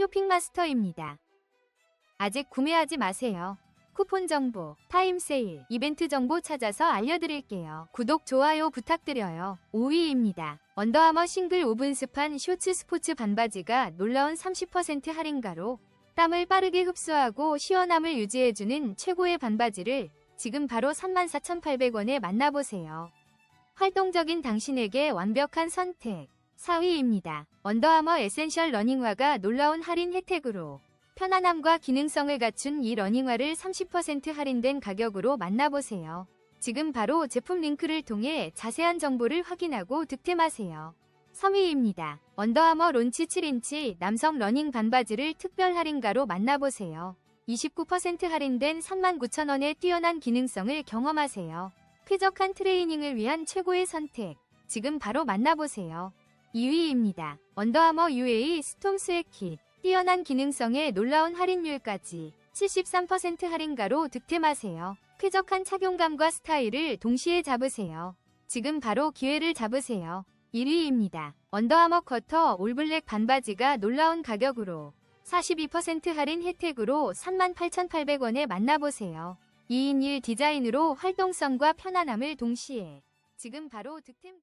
쇼핑마스터입니다. 아직 구매하지 마세요. 쿠폰 정보, 타임 세일, 이벤트 정보 찾아서 알려드릴게요. 구독, 좋아요 부탁드려요. 5위입니다. 언더아머 싱글 오븐 스판 쇼츠 스포츠 반바지가 놀라운 30% 할인가로 땀을 빠르게 흡수하고 시원함을 유지해주는 최고의 반바지를 지금 바로 34,800원에 만나보세요. 활동적인 당신에게 완벽한 선택. 4위입니다. 언더아머 에센셜 러닝화가 놀라운 할인 혜택으로 편안함과 기능성을 갖춘 이 러닝화를 30% 할인된 가격으로 만나보세요. 지금 바로 제품 링크를 통해 자세한 정보를 확인하고 득템하세요. 3위입니다. 언더아머 론치 7인치 남성 러닝 반바지를 특별 할인가로 만나보세요. 29% 할인된 39,000원의 뛰어난 기능성을 경험하세요. 쾌적한 트레이닝을 위한 최고의 선택. 지금 바로 만나보세요. 2위입니다. 언더아머 UA 스톰 스웨킷 뛰어난 기능성에 놀라운 할인율까지 73% 할인가로 득템하세요. 쾌적한 착용감과 스타일을 동시에 잡으세요. 지금 바로 기회를 잡으세요. 1위입니다. 언더아머 커터 올블랙 반바지가 놀라운 가격으로 42% 할인 혜택으로 38,800원에 만나보세요. 2인 1 디자인으로 활동성과 편안함을 동시에 지금 바로 득템